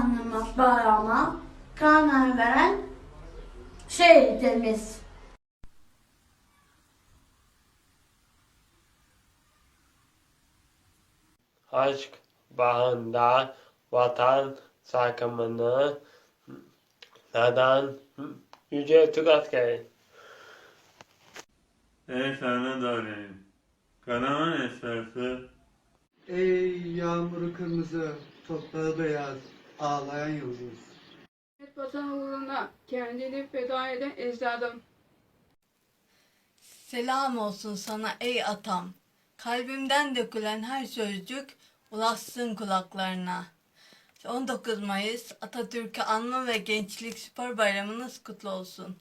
anlamı bayrama karar veren şehitlerimiz. Aşk bağında vatan sakımını neden Yüce Türk askeri. Ey sana darayım. Kanaman esrası. Ey yağmuru kırmızı, toprağı beyaz, ağlayan yıldız. Evet, vatan uğruna kendini feda eden ecdadım. Selam olsun sana ey atam. Kalbimden dökülen her sözcük ulaşsın kulaklarına. 19 Mayıs Atatürk'ü anma ve Gençlik Spor Bayramınız kutlu olsun.